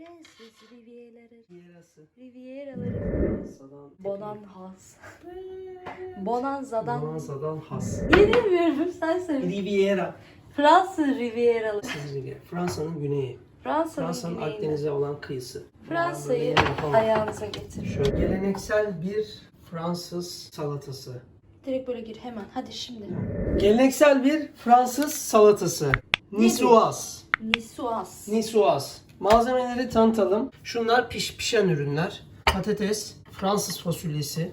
Prenses Riviera'ları. Yerası. Riviera'ları. Sadan. Bonanhas. Bonanza'dan. Bonanza'dan has. Yenilmiyorum sen söyle. Riviera. Fransız Riviera'ları. Fransa'nın güneyi. Fransa'nın Fransa'nın. Akdeniz'e olan kıyısı. Fransa'yı ayağınıza getir. Şöyle geleneksel bir Fransız salatası. Direkt böyle gir hemen. Hadi şimdi. Geleneksel bir Fransız salatası. Niçoise. Nisuas. Niçoise. Malzemeleri tanıtalım. Şunlar piş pişen ürünler. Patates, Fransız fasulyesi.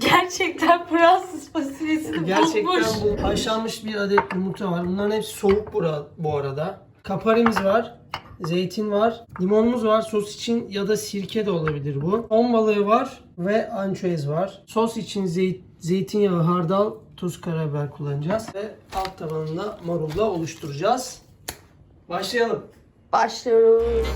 Gerçekten Fransız fasulyesini Gerçekten bulmuş. bu haşlanmış bir adet yumurta var. Bunların hepsi soğuk bura, bu arada. Kaparimiz var. Zeytin var. Limonumuz var. Sos için ya da sirke de olabilir bu. Ton balığı var ve ançoez var. Sos için zeyt, zeytinyağı, hardal, tuz, karabiber kullanacağız. Ve alt tabanında marulla oluşturacağız. Başlayalım. Başlıyoruz.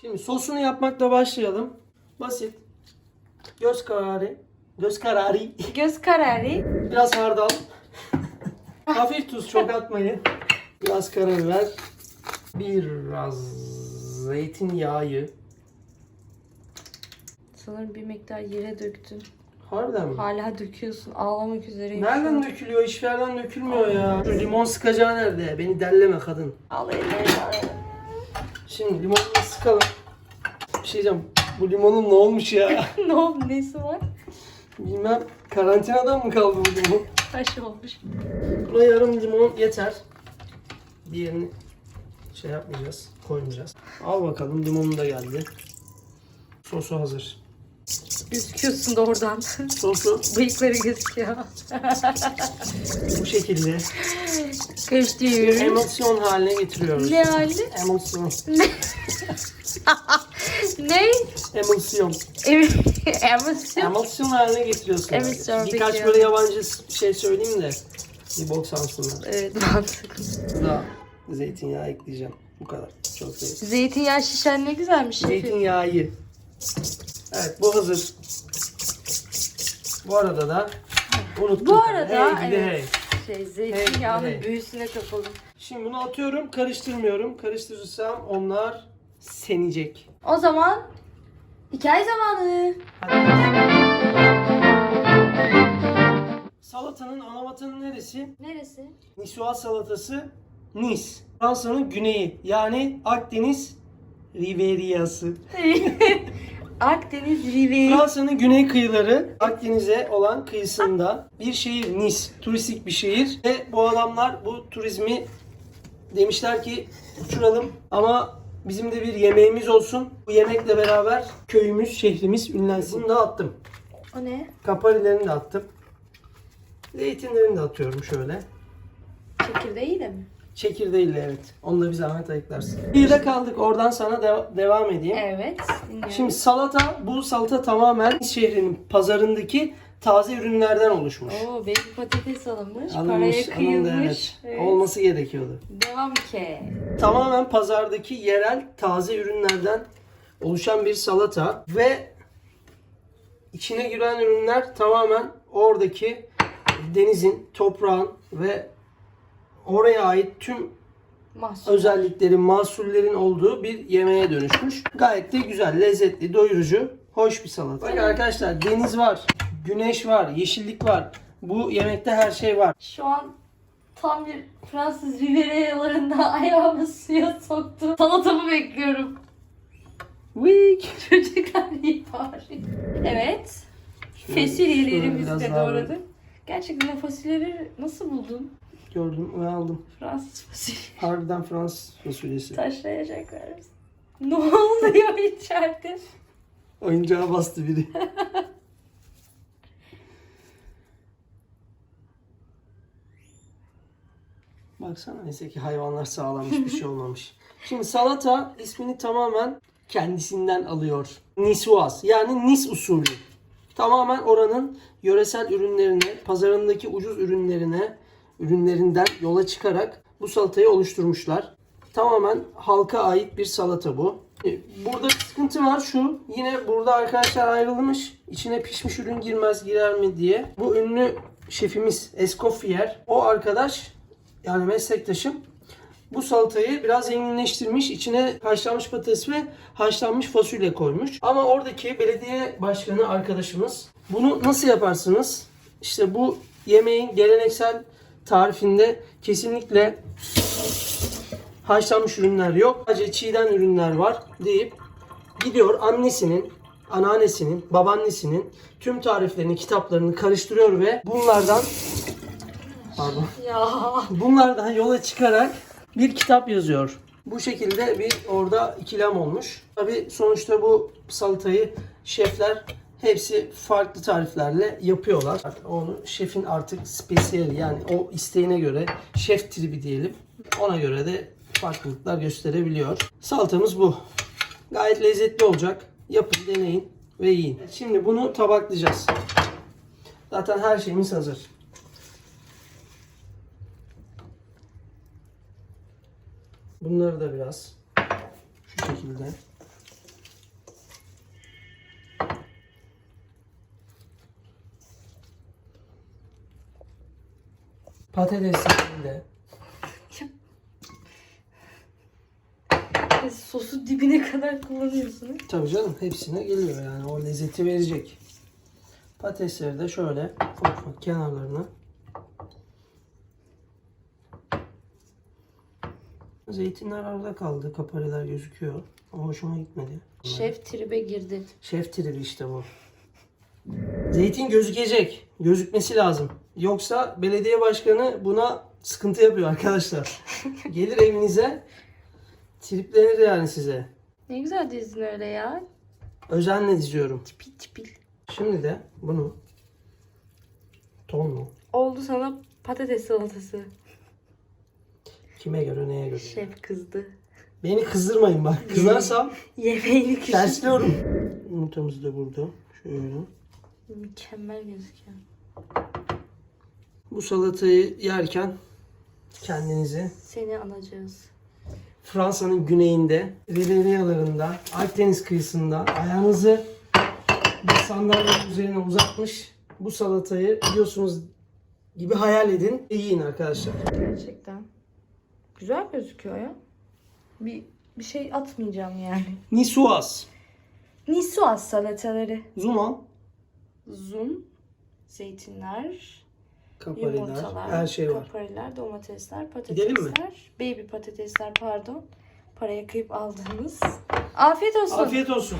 Şimdi sosunu yapmakla başlayalım. Basit. Göz kararı. Göz kararı. Göz kararı. Biraz hardal. Hafif tuz çok atmayın. Biraz karabiber. Biraz zeytinyağı. Sanırım bir miktar yere döktün. Harbiden mi? Hala döküyorsun. Ağlamak üzereyim. Nereden dökülüyor? Hiçbir yerden dökülmüyor ya. Şu limon sıkacağı nerede? Beni delleme kadın. Ağlayayım. Şimdi limonunu sıkalım. Bir şey diyeceğim. Bu limonun ne olmuş ya? ne oldu? Nesi var? Bilmem. Karantinadan mı kaldı bu limon? Taş olmuş. Buna yarım limon yeter. Diğerini şey yapmayacağız. Koymayacağız. Al bakalım limonun da geldi. Sosu hazır. Gözüküyorsun da oradan. Sosu Bıyıkları gözüküyor. bu şekilde Karıştırıyoruz. emulsiyon haline getiriyoruz. Ne hali? Emulsiyon. Ne? Emulsiyon. Emulsiyon. Emulsiyon haline getiriyorsun. Emulsiyon, Birkaç peki. böyle yabancı şey söyleyeyim de bir bok sansınlar. Evet mantıklı. Daha zeytinyağı ekleyeceğim. Bu kadar. Çok zeytin. Zeytinyağı şişen ne güzelmiş. Zeytinyağı. Evet bu hazır. Bu arada da unuttum. Bu arada Hey, gidi evet. Şey zeytinyağının Hey, hey. büyüsüne kapalım. Şimdi bunu atıyorum, karıştırmıyorum. Karıştırırsam onlar senecek. O zaman hikaye zamanı. Salatanın ana vatanı neresi? Neresi? Niçoise salatası Nice. Fransa'nın güneyi yani Akdeniz Riveriası. Akdeniz Rivi. Fransa'nın güney kıyıları Akdeniz'e olan kıyısında bir şehir Nice. Turistik bir şehir ve bu adamlar bu turizmi demişler ki uçuralım ama bizim de bir yemeğimiz olsun. Bu yemekle beraber köyümüz, şehrimiz ünlensin. Bunu da attım. O ne? Kaparilerini de attım. Zeytinlerini de atıyorum şöyle. Çekirdeğiyle mi? Çekirdeğiyle evet. Onu da bir zahmet ayıklarsın. Bir de kaldık. Oradan sana de- devam edeyim. Evet. Dinliyorum. Şimdi salata, bu salata tamamen şehrinin pazarındaki taze ürünlerden oluşmuş. Oo, belki patates alınmış, Alınmış, paraya kıyılmış. evet. Olması gerekiyordu. Devam ki. Tamamen pazardaki yerel taze ürünlerden oluşan bir salata ve içine giren ürünler tamamen oradaki denizin, toprağın ve oraya ait tüm Mahsul. özelliklerin, mahsullerin olduğu bir yemeğe dönüşmüş. Gayet de güzel, lezzetli, doyurucu, hoş bir salata. Bak arkadaşlar deniz var, güneş var, yeşillik var. Bu yemekte her şey var. Şu an tam bir Fransız Riviera'larında ayağımı suya soktu. Salatamı bekliyorum. Week. Çocuklar iyi bari. Evet. Fasulyelerimizi de doğradık. Gerçekten fasulyeleri nasıl buldun? Gördüm ve aldım. Fransız fasulye. Harbiden Fransız fasulyesi. Taşlayacaklar mısın? Ne oluyor içeride? Oyuncağa bastı biri. Baksana neyse ki hayvanlar sağlanmış bir şey olmamış. Şimdi salata ismini tamamen kendisinden alıyor. Niçoise yani Nice usulü. Tamamen oranın yöresel ürünlerine, pazarındaki ucuz ürünlerine, ürünlerinden yola çıkarak bu salatayı oluşturmuşlar. Tamamen halka ait bir salata bu. E, Burada sıkıntı var şu. Yine burada arkadaşlar ayrılmış. İçine pişmiş ürün girmez girer mi diye. Bu ünlü şefimiz Escoffier. O arkadaş yani meslektaşım bu salatayı biraz zenginleştirmiş. İçine haşlanmış patates ve haşlanmış fasulye koymuş. Ama oradaki belediye başkanı arkadaşımız bunu nasıl yaparsınız? İşte bu yemeğin geleneksel tarifinde kesinlikle haşlanmış ürünler yok. Sadece çiğden ürünler var deyip gidiyor annesinin, anneannesinin, babaannesinin tüm tariflerini, kitaplarını karıştırıyor ve bunlardan pardon Ya. bunlardan yola çıkarak bir kitap yazıyor. Bu şekilde bir orada ikilem olmuş. Tabi sonuçta bu salatayı şefler hepsi farklı tariflerle yapıyorlar. Onu şefin artık spesiyeli yani o isteğine göre şef tribi diyelim. Ona göre de farklılıklar gösterebiliyor. Salatamız bu. Gayet lezzetli olacak. Yapın, deneyin ve yiyin. Şimdi bunu tabaklayacağız. Zaten her şeyimiz hazır. Bunları da biraz şu şekilde. Patateslerini de Sosu dibine kadar kullanıyorsun. tabii canım hepsine geliyor yani o lezzeti verecek. Patatesleri de şöyle ufak kenarlarına Zeytinler arada kaldı. Kapariler gözüküyor. O hoşuma gitmedi. Şef tribe girdi. Şef tribi işte bu. Zeytin gözükecek. Gözükmesi lazım. Yoksa belediye başkanı buna sıkıntı yapıyor arkadaşlar. Gelir evinize triplenir yani size. Ne güzel dizdin öyle ya. Özenle diziyorum. Tipil tipil. Şimdi de bunu ton mu? Oldu sana patates salatası. Kime göre neye göre? Şef kızdı. Beni kızdırmayın bak. Kızarsam Yemeğini küçük. tersliyorum. Yumurtamız da burada. Şöyle. Mükemmel gözüküyor. Bu salatayı yerken kendinizi Seni alacağız. Fransa'nın güneyinde, Riviera'larında, Akdeniz kıyısında ayağınızı bir sandalyenin üzerine uzatmış bu salatayı biliyorsunuz gibi hayal edin yiyin arkadaşlar. Gerçekten. Güzel gözüküyor ya. Bir bir şey atmayacağım yani. Nisuas, Nisuas salataları. zuman, Zoom, zeytinler, kapariler, yumurtalar, her şey var. kapariler, domatesler, patatesler, baby patatesler pardon. Paraya kıyıp aldığımız. Afiyet olsun. Afiyet olsun.